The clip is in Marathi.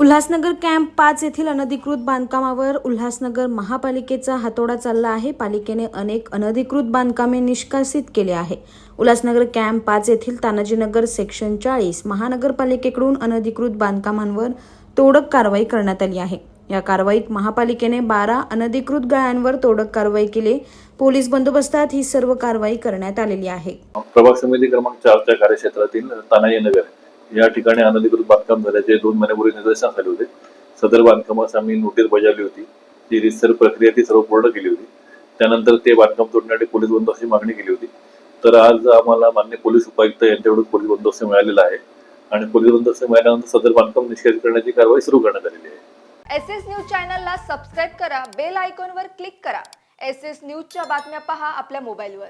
उल्हासनगर कॅम्प पाच येथील अनधिकृत बांधकामावर उल्हासनगर महापालिकेचा हातोडा चालला आहे. पालिकेने अनेक अनधिकृत बांधकामे निष्कासित केले आहे. उल्हासनगर कॅम्प पाच येथील तानाजीनगर सेक्शन चाळीस महानगरपालिकेकडून अनधिकृत बांधकामांवर तोडक कारवाई करण्यात आली आहे. या कारवाईत महापालिकेने बारा अनधिकृत गाळ्यांवर तोडक कारवाई केली. पोलीस बंदोबस्तात ही सर्व कारवाई करण्यात आलेली आहे. प्रभाग समिती क्रमांक चारच्या कार्यक्षेत्रातील तानाजीनगर या ठिकाणी अनधिकृत बांधकाम झाल्याचे दोन महिन्यापूर्वी निदर्शनास आले होते. सदर बांधकामास आम्ही नोटीस बजावली होती. ती रिसर प्रक्रिया ती सर्व पूर्ण केली होती. त्यानंतर ते बांधकाम तोडण्यासाठी पोलीस बंदोबस्ताची मागणी केली होती. तर आज आम्हाला मान्य पोलीस उपायुक्त यांच्याकडून पोलीस बंदोबस्त मिळालेला आहे आणि पोलीस बंदोबस्त मिळाल्यानंतर सदर बांधकाम निषेध करण्याची कारवाई सुरू करण्यात आलेली आहे. एस एस न्यूज चॅनलला सबस्क्राईब करा बेल आयकॉनवर क्लिक करा. एस एस न्यूजच्या बातम्या पहा आपल्या मोबाईलवर.